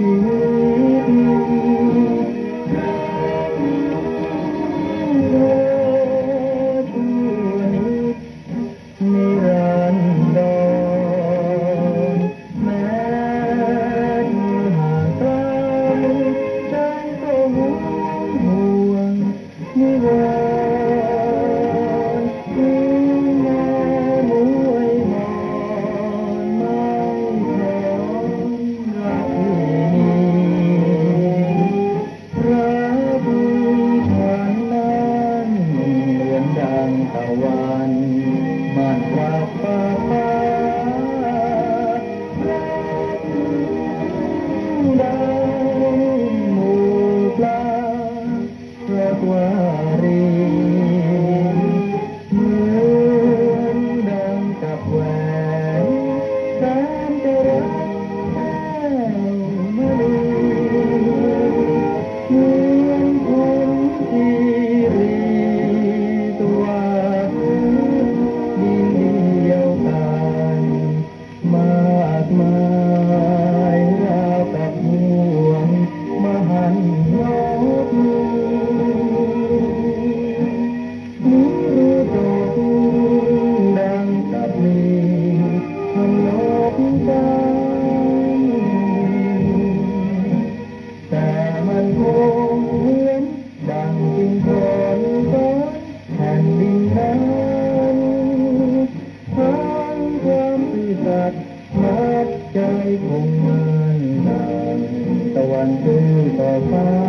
you. Southwest. กัดพัดใจคงมันดัตะวันขึ้นต่อฟ้า